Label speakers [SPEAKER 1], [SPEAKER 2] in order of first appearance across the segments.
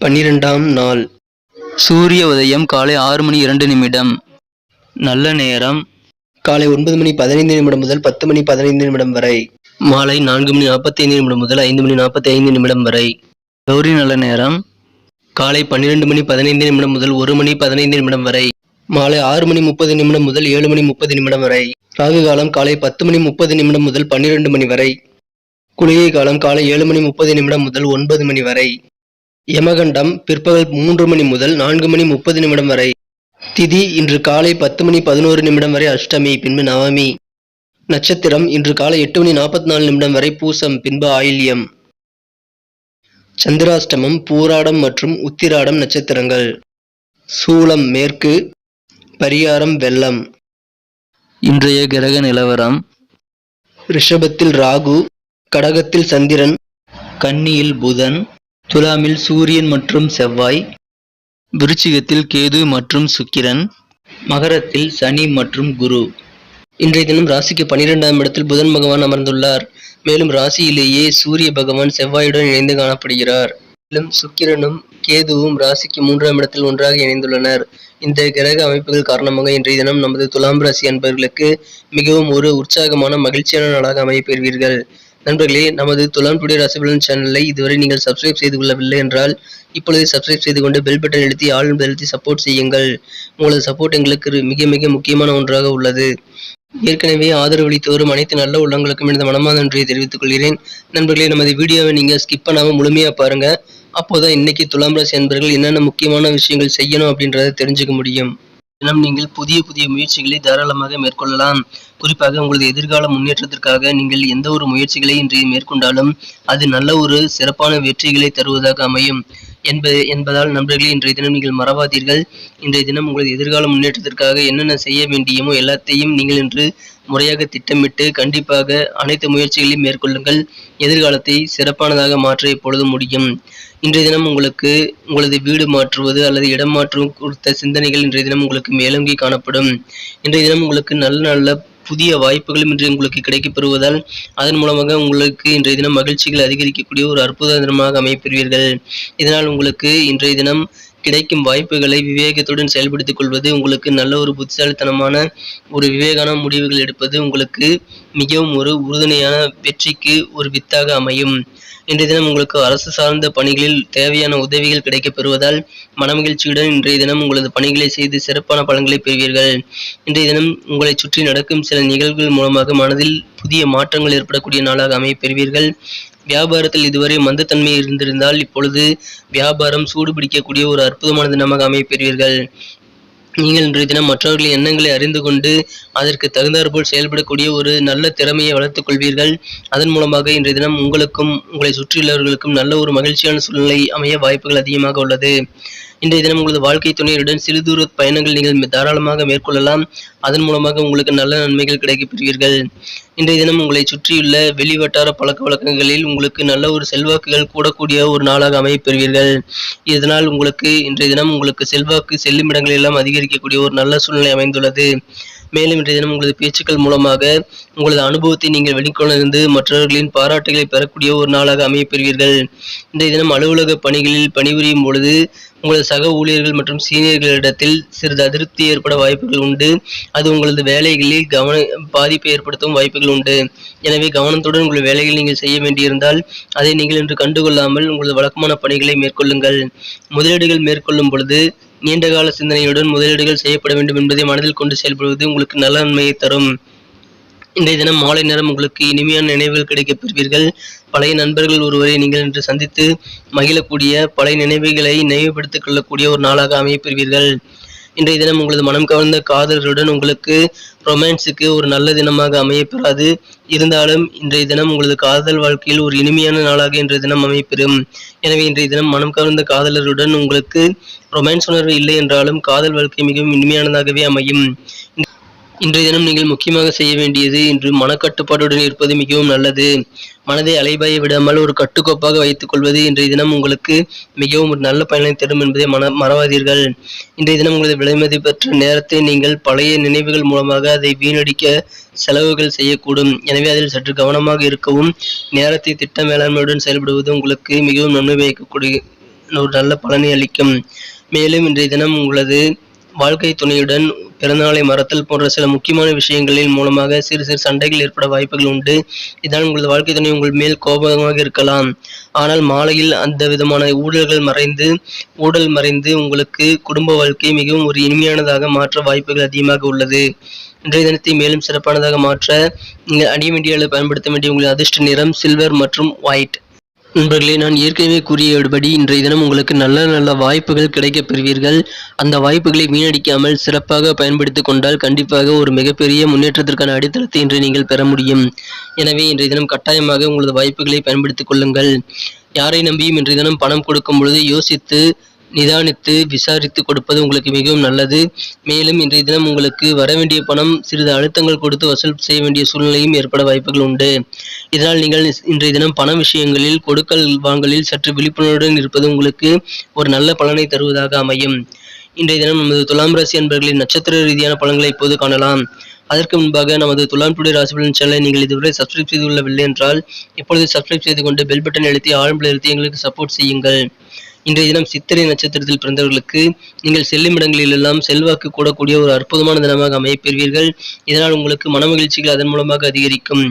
[SPEAKER 1] பன்னிரெண்டாம் நாள். சூரிய உதயம் காலை ஆறு மணி இரண்டு நிமிடம். நல்ல நேரம். காலை ஒன்பது மணி பதினைந்து நிமிடம் முதல் பத்து மணி பதினைந்து நிமிடம் வரை. மாலை நான்கு மணி நாற்பத்தி ஐந்து நிமிடம் முதல் ஐந்து மணி நாற்பத்தி ஐந்து நிமிடம் வரை. கௌரி நல்ல நேரம். காலை பன்னிரெண்டு மணி பதினைந்து நிமிடம் முதல் ஒரு மணி பதினைந்து நிமிடம் வரை. மாலை ஆறு மணி முப்பது நிமிடம் முதல் ஏழு மணி முப்பது நிமிடம் வரை. ராகு காலம் காலை பத்து மணி முப்பது நிமிடம் முதல் பன்னிரெண்டு மணி வரை. குளிகை காலம் காலை ஏழு மணி முப்பது நிமிடம் முதல் ஒன்பது மணி வரை. யமகண்டம் பிற்பகல் மூன்று மணி முதல் நான்கு மணி முப்பது நிமிடம் வரை. திதி இன்று காலை பத்து மணி பதினோரு நிமிடம் வரை அஷ்டமி பின்பு நவமி. நட்சத்திரம் இன்று காலை எட்டு மணி நாற்பத்தி நாலு நிமிடம் வரை பூசம் பின்பு ஆயில்யம். சந்திராஷ்டமம் பூராடம் மற்றும் உத்திராடம் நட்சத்திரங்கள். சூலம் மேற்கு. பரியாரம் வெள்ளம். இன்றைய கிரக நிலவரம். ரிஷபத்தில் ராகு கடகத்தில் சந்திரன் கன்னியில் புதன். துலாமில் சூரியன் மற்றும் செவ்வாய் விருச்சிகத்தில் கேது மற்றும் சுக்கிரன் மகரத்தில் சனி மற்றும் குரு. இன்றைய தினம் ராசிக்கு பன்னிரெண்டாம் இடத்தில் புதன் பகவான் அமர்ந்துள்ளார். மேலும் ராசியிலேயே சூரிய பகவான் செவ்வாயுடன் இணைந்து காணப்படுகிறார். மேலும் சுக்கிரனும் கேதுவும் ராசிக்கு மூன்றாம் இடத்தில் ஒன்றாக இணைந்துள்ளனர். இந்த கிரக அமைப்புகள் காரணமாக இன்றைய தினம் நமது துலாம் ராசி அன்பர்களுக்கு மிகவும் ஒரு உற்சாகமான மகிழ்ச்சியான நாளாக அமையப்பெறுவீர்கள் நண்பர்களே நமது துலாம் டுடே ராசிபலன் சேனலை இதுவரை நீங்கள் சப்ஸ்கிரைப் செய்து கொள்ளவில்லை என்றால் இப்பொழுது சப்ஸ்கிரைப் செய்து கொண்டு பெல் பட்டன் எழுத்தி ஆளும் அழுத்தி சப்போர்ட் செய்யுங்கள். உங்களது சப்போர்ட் எங்களுக்கு மிக மிக முக்கியமான ஒன்றாக உள்ளது. ஏற்கனவே ஆதரவளித்து வரும் அனைத்து நல்ல உள்ளங்களுக்கும் எனது மனமார்ந்த நன்றியை தெரிவித்துக் கொள்கிறேன். நண்பர்களே நமது வீடியோவை நீங்க ஸ்கிப் பண்ணாமல் முழுமையா பாருங்க. அப்போதான் இன்னைக்கு துலாம் ராசி நண்பர்கள் என்னென்ன முக்கியமான விஷயங்கள் செய்யணும் அப்படின்றத தெரிஞ்சுக்க முடியும். தினம் நீங்கள் புதிய புதிய முயற்சிகளை தாராளமாக மேற்கொள்ளலாம். குறிப்பாக உங்களது எதிர்கால முன்னேற்றத்திற்காக நீங்கள் எந்த ஒரு முயற்சிகளை இன்றைய மேற்கொண்டாலும் அது நல்ல ஒரு சிறப்பான வெற்றிகளை தருவதாக அமையும். என்பது என்பதால் நண்பர்களே இன்றைய தினம் நீங்கள் மறவாதீர்கள். இன்றைய தினம் உங்களது எதிர்கால முன்னேற்றத்திற்காக என்னென்ன செய்ய வேண்டியமோ எல்லாத்தையும் நீங்கள் இன்று முறையாக திட்டமிட்டு கண்டிப்பாக அனைத்து முயற்சிகளையும் மேற்கொள்ளுங்கள். எதிர்காலத்தை சிறப்பானதாக மாற்ற எப்பொழுதும் முடியும். இன்றைய தினம் உங்களுக்கு உங்களது வீடு மாற்றுவது அல்லது இடம் மாற்றும் குறித்த சிந்தனைகள் இன்றைய தினம் உங்களுக்கு மேலோங்கி காணப்படும். இன்றைய தினம் உங்களுக்கு நல்ல நல்ல புதிய வாய்ப்புகளும் இன்று உங்களுக்கு கிடைக்கப்பெறுவதால் அதன் மூலமாக உங்களுக்கு இன்றைய தினம் மகிழ்ச்சிகள் அதிகரிக்கக்கூடிய ஒரு அற்புத தினமாக அமைப்பெறுவீர்கள் இதனால் உங்களுக்கு இன்றைய தினம் கிடைக்கும் வாய்ப்புகளை விவேகத்துடன் செயல்படுத்திக் கொள்வது உங்களுக்கு நல்ல ஒரு புத்திசாலித்தனமான ஒரு விவேகான முடிவுகள் எடுப்பது உங்களுக்கு மிகவும் ஒரு உறுதுணையான வெற்றிக்கு ஒரு வித்தாக அமையும். இன்றைய தினம் உங்களுக்கு அரசு சார்ந்த பணிகளில் தேவையான உதவிகள் கிடைக்கப் பெறுவதால் மனமகிழ்ச்சியுடன் இன்றைய தினம் உங்களது பணிகளை செய்து சிறப்பான பலன்களை பெறுவீர்கள். இன்றைய தினம் உங்களை சுற்றி நடக்கும் சில நிகழ்வுகள் மூலமாக மனதில் புதிய மாற்றங்கள் ஏற்படக்கூடிய நாளாக அமைய பெறுவீர்கள். வியாபாரத்தில் இதுவரை மந்தத்தன்மை இருந்திருந்தால் இப்பொழுது வியாபாரம் சூடு பிடிக்கக்கூடிய ஒரு அற்புதமான தினமாக அமையப்பெறுவீர்கள் நீங்கள் இன்றைய தினம் மற்றவர்களின் எண்ணங்களை அறிந்து கொண்டு அதற்கு தகுந்தாற்போல் செயல்படக்கூடிய ஒரு நல்ல திறமையை வளர்த்துக் கொள்வீர்கள். அதன் மூலமாக இன்றைய தினம் உங்களுக்கும் உங்களை சுற்றியுள்ளவர்களுக்கும் நல்ல ஒரு மகிழ்ச்சியான சூழ்நிலை அமைய வாய்ப்புகள் அதிகமாக உள்ளது. இன்றைய தினம் உங்களது வாழ்க்கை துணையுடன் சிறு தூர பயணங்கள் நீங்கள் தாராளமாக மேற்கொள்ளலாம். அதன் மூலமாக உங்களுக்கு நல்ல நன்மைகள் கிடைக்கப்பெறுவீர்கள். இன்றைய தினம் உங்களை சுற்றியுள்ள வெளிவட்டார பழக்க வழக்கங்களில் உங்களுக்கு நல்ல ஒரு செல்வாக்குகள் கூடக்கூடிய ஒரு நாளாக அமையப்பெறுவீர்கள். இதனால் உங்களுக்கு இன்றைய தினம் உங்களுக்கு செல்வாக்கு செல்லும் இடங்கள் எல்லாம் அதிகரிக்கக்கூடிய ஒரு நல்ல சூழ்நிலை அமைந்துள்ளது. மேலும் இன்றைய தினம் உங்களது பேச்சுக்கள் மூலமாக உங்களது அனுபவத்தை நீங்கள் வெளிக்கொணர்ந்து மற்றவர்களின் பாராட்டுகளை பெறக்கூடிய ஒரு நாளாக அமையப்பெறுவீர்கள். இன்றைய தினம் அலுவலக பணிகளில் பணிபுரியும் பொழுது உங்களது சக ஊழியர்கள் மற்றும் சீனியர்களிடத்தில் சிறிது அதிருப்தி ஏற்பட வாய்ப்புகள் உண்டு. அது உங்களது வேலைகளில் கவன பாதிப்பை ஏற்படுத்தும் வாய்ப்புகள் உண்டு. எனவே கவனத்துடன் உங்கள் வேலைகள் நீங்கள் செய்ய வேண்டியிருந்தால் அதை நீங்கள் இன்று கண்டுகொள்ளாமல் உங்களது வழக்கமான பணிகளை மேற்கொள்ளுங்கள். முதலீடுகள் மேற்கொள்ளும் பொழுது நீண்டகால சிந்தனையுடன் முதலீடுகள் செய்யப்பட வேண்டும் என்பதை மனதில் கொண்டு செயல்படுவது உங்களுக்கு நல்ல நன்மையை தரும். இன்றைய தினம் மாலை நேரம் உங்களுக்கு இனிமையான நினைவுகள் கிடைக்கப் பெறுவீர்கள். பழைய நண்பர்கள் ஒருவரை நீங்கள் இன்று சந்தித்து மகிழக்கூடிய பழைய நினைவுகளை நினைவுபடுத்திக் கொள்ளக்கூடிய ஒரு நாளாக அமையப் பெறுவீர்கள். இன்றைய தினம் உங்களது மனம் கவர்ந்த காதலருடன் உங்களுக்கு ரொமான்ஸுக்கு ஒரு நல்ல தினமாக அமையப்பெறாது. இருந்தாலும் இன்றைய தினம் உங்களது காதல் வாழ்க்கையில் ஒரு இனிமையான நாளாக இன்றைய தினம் அமையப்பெறும். எனவே இன்றைய தினம் மனம் கவர்ந்த காதலருடன் உங்களுக்கு ரொமான்ஸ் உணர்வு இல்லை என்றாலும் காதல் வாழ்க்கை மிகவும் இனிமையானதாகவே அமையும். இன்றைய தினம் நீங்கள் முக்கியமாக செய்ய வேண்டியது இன்று மனக்கட்டுப்பாட்டுடன் இருப்பது மிகவும் நல்லது. மனதை அலைபாய விடாமல் ஒரு கட்டுக்கோப்பாக வைத்துக் கொள்வது இன்றைய தினம் உங்களுக்கு மிகவும் ஒரு நல்ல பயனை தரும் என்பதை மன மறவாதீர்கள். இன்றைய தினம் உங்களது விலைமதி பெற்ற நேரத்தை நீங்கள் பழைய நினைவுகள் மூலமாக அதை வீணடிக்க செலவுகள் செய்யக்கூடும். எனவே அதில் சற்று கவனமாக இருக்கவும் நேரத்தை திட்ட மேலாண்மையுடன் செயல்படுவது உங்களுக்கு மிகவும் நன்மை வைக்கக்கூடிய ஒரு நல்ல பலனை அளிக்கும். மேலும் இன்றைய தினம் உங்களது வாழ்க்கை துணையுடன் பிறந்தநாளை மறத்தல் போன்ற சில முக்கியமான விஷயங்களின் மூலமாக சிறு சிறு சண்டைகள் ஏற்பட வாய்ப்புகள் உண்டு. இதனால் உங்களது வாழ்க்கை துணை உங்கள் மேல் கோபமாக இருக்கலாம். ஆனால் மாலையில் அந்த விதமான ஊழல்கள் மறைந்து ஊழல் மறைந்து உங்களுக்கு குடும்ப வாழ்க்கை மிகவும் ஒரு இனிமையானதாக மாற்ற வாய்ப்புகள் அதிகமாக உள்ளது. இன்றைய தினத்தை மேலும் சிறப்பானதாக மாற்ற நீங்கள் அணிய வேண்டிய பயன்படுத்த வேண்டிய உங்களின் அதிர்ஷ்ட நிறம் சில்வர் மற்றும் ஒயிட் நண்பர்களே நான் ஏற்கனவே கூறியபடி இன்றைய தினம் உங்களுக்கு நல்ல நல்ல வாய்ப்புகள் கிடைக்கப் பெறுவீர்கள். அந்த வாய்ப்புகளை வீணடிக்காமல் சிறப்பாக பயன்படுத்தி கொண்டால் கண்டிப்பாக ஒரு மிகப்பெரிய முன்னேற்றத்திற்கான அடித்தளத்தை இன்று நீங்கள் பெற முடியும். எனவே இன்றைய தினம் கட்டாயமாக உங்களது வாய்ப்புகளை பயன்படுத்திக் கொள்ளுங்கள். யாரை நம்பியும் இன்றைய தினம் பணம் கொடுக்கும் பொழுது யோசித்து நிதானித்து விசாரித்து கொடுப்பது உங்களுக்கு மிகவும் நல்லது. மேலும் இன்றைய தினம் உங்களுக்கு வரவேண்டிய பணம் சிறிது அழுத்தங்கள் கொடுத்து வசூல் செய்ய வேண்டிய சூழ்நிலையும் ஏற்பட வாய்ப்புகள் உண்டு. இதனால் நீங்கள் இன்றைய தினம் பண விஷயங்களில் கொடுக்கல் வாங்கலில் சற்று விழிப்புணர்வுடன் இருப்பது உங்களுக்கு ஒரு நல்ல பலனை தருவதாக அமையும். இன்றைய தினம் நமது துலாம் ராசி அன்பர்களின் நட்சத்திர ரீதியான பலன்களை இப்போது காணலாம். அதற்கு முன்பாக நமது துலாம் டுடே ராசிபலன் சேனலை நீங்கள் இதுவரை சப்ஸ்கிரைப் செய்துள்ளவில்லை என்றால் இப்பொழுது சப்ஸ்கிரைப் செய்து கொண்டு பெல் பட்டன் அழுத்தி ஆழ்நிலை அழுத்தி எங்களுக்கு சப்போர்ட் செய்யுங்கள். இன்றைய தினம் சித்திரை நட்சத்திரத்தில் பிறந்தவர்களுக்கு நீங்கள் செல்லும் இடங்களிலெல்லாம் செல்வாக்கு கூடக்கூடிய ஒரு அற்புதமான தினமாக அமையப்பெறுவீர்கள். இதனால் உங்களுக்கு மனமகிழ்ச்சிகள் அதன் மூலமாக அதிகரிக்கும்.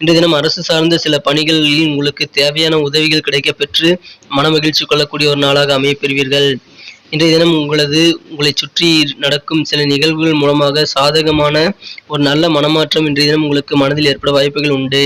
[SPEAKER 1] இன்றைய தினம் அரசு சார்ந்த சில பணிகளில் உங்களுக்கு தேவையான உதவிகள் கிடைக்கப்பெற்று மன மனமகிழ்ச்சி கொள்ளக்கூடிய ஒரு நாளாக அமையப்பெறுவீர்கள். இன்றைய தினம் உங்களது உங்களை சுற்றி நடக்கும் சில நிகழ்வுகள் மூலமாக சாதகமான ஒரு நல்ல மனமாற்றம் இன்றைய தினம் உங்களுக்கு மனதில் ஏற்பட வாய்ப்புகள் உண்டு.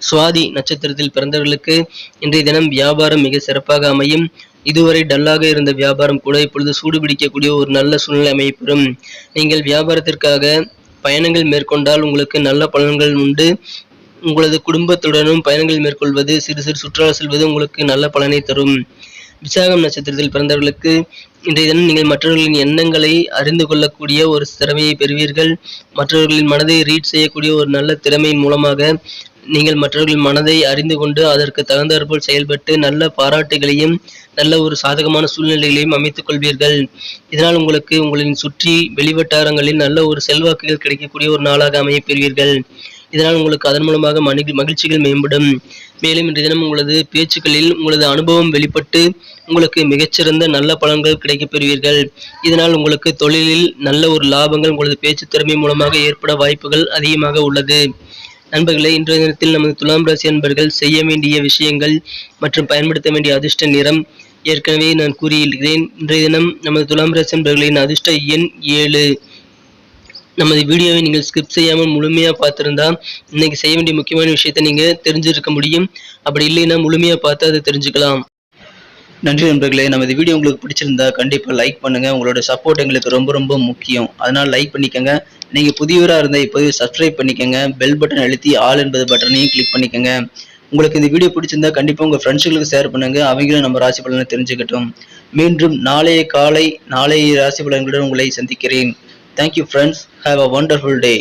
[SPEAKER 1] சுவாதி நட்சத்திரத்தில் பிறந்தவர்களுக்கு இன்றைய தினம் வியாபாரம் மிக சிறப்பாக அமையும். இதுவரை டல்லாக இருந்த வியாபாரம் கூட இப்பொழுது சூடுபிடிக்கக்கூடிய ஒரு நல்ல சூழ்நிலை அமைப்பெறும் நீங்கள் வியாபாரத்திற்காக பயணங்கள் மேற்கொண்டால் உங்களுக்கு நல்ல பலன்கள் உண்டு. உங்களது குடும்பத்துடனும் பயணங்கள் மேற்கொள்வது சிறு சிறு சுற்றுலா செல்வது உங்களுக்கு நல்ல பலனை தரும். விசாகம் நட்சத்திரத்தில் பிறந்தவர்களுக்கு இன்றைய தினம் நீங்கள் மற்றவர்களின் எண்ணங்களை அறிந்து கொள்ளக்கூடிய ஒரு திறமையை பெறுவீர்கள். மற்றவர்களின் மனதை ரீட் செய்யக்கூடிய ஒரு நல்ல திறமையின் மூலமாக நீங்கள் மற்றவர்கள் மனதை அறிந்து கொண்டு அதற்கு தகுந்தாற்போல் செயல்பட்டு நல்ல பாராட்டுகளையும் நல்ல ஒரு சாதகமான சூழ்நிலைகளையும் அமைத்துக் கொள்வீர்கள். இதனால் உங்களுக்கு உங்களின் சுற்றி வெளிவட்டாரங்களில் நல்ல ஒரு செல்வாக்குகள் கிடைக்கக்கூடிய ஒரு நாளாக அமைய பெறுவீர்கள் இதனால் உங்களுக்கு அதன் மூலமாக மகிழ் மகிழ்ச்சிகள் மேம்படும். மேலும் இன்றைய தினம் உங்களது பேச்சுக்களில் உங்களது அனுபவம் வெளிப்பட்டு உங்களுக்கு மிகச்சிறந்த நல்ல பலன்கள் கிடைக்கப் பெறுவீர்கள் இதனால் உங்களுக்கு தொழிலில் நல்ல ஒரு லாபங்கள் உங்களது பேச்சு திறமை மூலமாக ஏற்பட வாய்ப்புகள் அதிகமாக உள்ளது. நண்பர்களே இன்றைய தினத்தில் நமது துலாம் ராசி அன்பர்கள் செய்ய வேண்டிய விஷயங்கள் மற்றும் பயன்படுத்த வேண்டிய அதிர்ஷ்ட நிறம் ஏற்கனவே நான் கூறியிருக்கிறேன். இன்றைய தினம் நமது துலாம் ராசி அன்பர்களின் அதிர்ஷ்ட எண் ஏழு. நமது வீடியோவை நீங்கள் ஸ்கிப் செய்யாமல் முழுமையாக பார்த்துருந்தா இன்னைக்கு செய்ய வேண்டிய முக்கியமான விஷயத்தை நீங்கள் தெரிஞ்சிருக்க முடியும். அப்படி இல்லைன்னா முழுமையாக பார்த்து அதை தெரிஞ்சுக்கலாம்.
[SPEAKER 2] நன்றி நண்பர்களே நமது வீடியோ உங்களுக்கு பிடிச்சிருந்தா கண்டிப்பாக லைக் பண்ணுங்கள் உங்களோட சப்போர்ட் எங்களுக்கு ரொம்ப ரொம்ப முக்கியம். அதனால் லைக் பண்ணிக்கோங்க. நீங்கள் புதியவராக இருந்தால் இப்போது சப்ஸ்கிரைப் பண்ணிக்கோங்க. பெல் பட்டன் அழுத்தி ஆல் என்பது பட்டனையும் கிளிக் பண்ணிக்கோங்க. உங்களுக்கு இந்த வீடியோ பிடிச்சிருந்தா கண்டிப்பாக உங்கள் ஃப்ரெண்ட்ஸுகளுக்கு ஷேர் பண்ணுங்க. அவங்களும் நம்ம ராசி பலனை தெரிஞ்சுக்கட்டும். மீண்டும் நாளைய காலை நாளைய ராசி பலன்களுடன் உங்களை சந்திக்கிறேன். Thank you friends have a wonderful day